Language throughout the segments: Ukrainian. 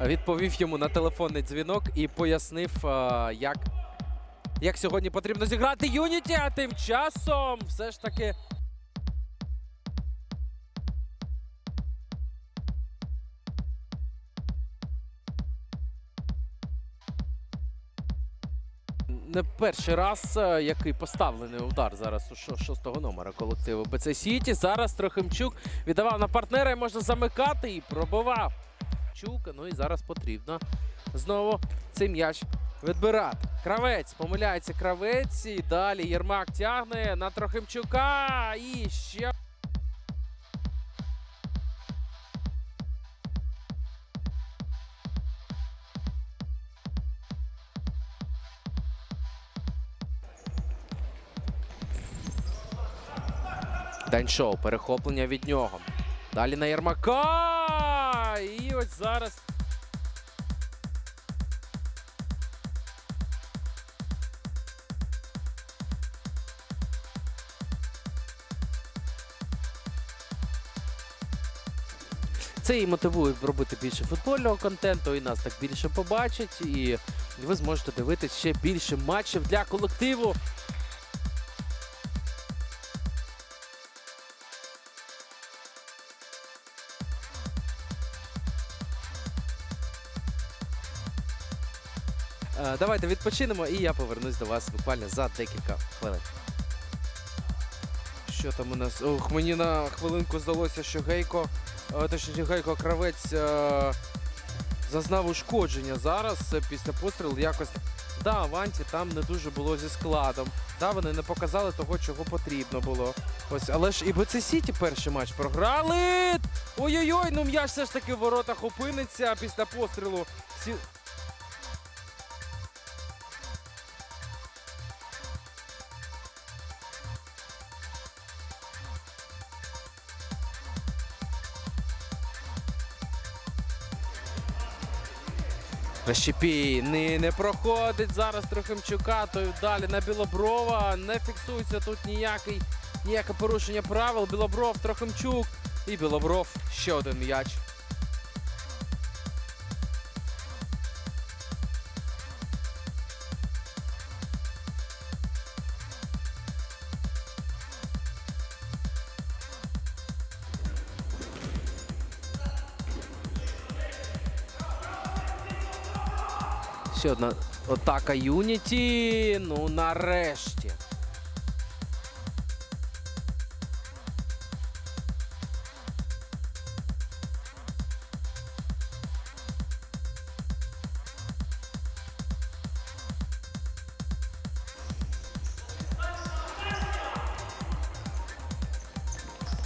відповів йому на телефонний дзвінок і пояснив, як, як сьогодні потрібно зіграти Юніті. А тим часом все ж таки. Не перший раз, е, який поставлений удар зараз у шо- шостого номера колективу БЦ Сіті. Зараз Трохимчук віддавав на партнера і можна замикати і пробивав. Чук, ну і зараз потрібно знову цей м'яч відбирати. Кравець помиляється кравець. І далі Єрмак тягне на Трохимчука. І ще. Даньшоу, перехоплення від нього. Далі на Єрмака. Ось зараз. Це і мотивує робити більше футбольного контенту, і нас так більше побачать. І ви зможете дивитися ще більше матчів для колективу. Давайте відпочинемо, і я повернусь до вас буквально за декілька хвилин. Що там у нас? Ох, мені на хвилинку здалося, що Гейко, е, точніше Гейко Кравець е, зазнав ушкодження зараз е, після пострілу. Якось да, Аванті там не дуже було зі складом. Да, вони не показали того, чого потрібно було. Ось, але ж і БЦ Сіті перший матч програли. Ой-ой-ой, ну м'яч все ж таки в воротах опиниться після пострілу. Сі... Рещепій не, не проходить зараз Трохимчука, то й далі на Білоброва. Не фіксується тут ніякий, ніяке порушення правил. Білобров, Трохимчук і Білобров ще один м'яч. Ще одна атака Юніті. Ну нарешті.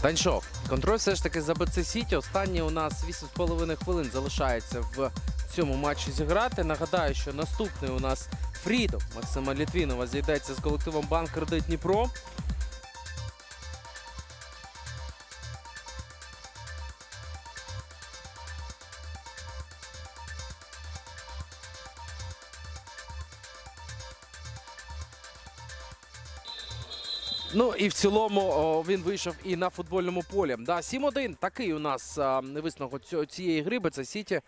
Таньшов. Контроль все ж таки за БЦ Сіті. Останні у нас 8,5 хвилин залишається в цьому матчі зіграти. Нагадаю, що наступний у нас Фрідом Максима Літвінова зійдеться з колективом Банк Кредит Дніпро. Ну і в цілому о, він вийшов і на футбольному полі. Да, 7-1 такий у нас висновок цієї гри. Це Сіті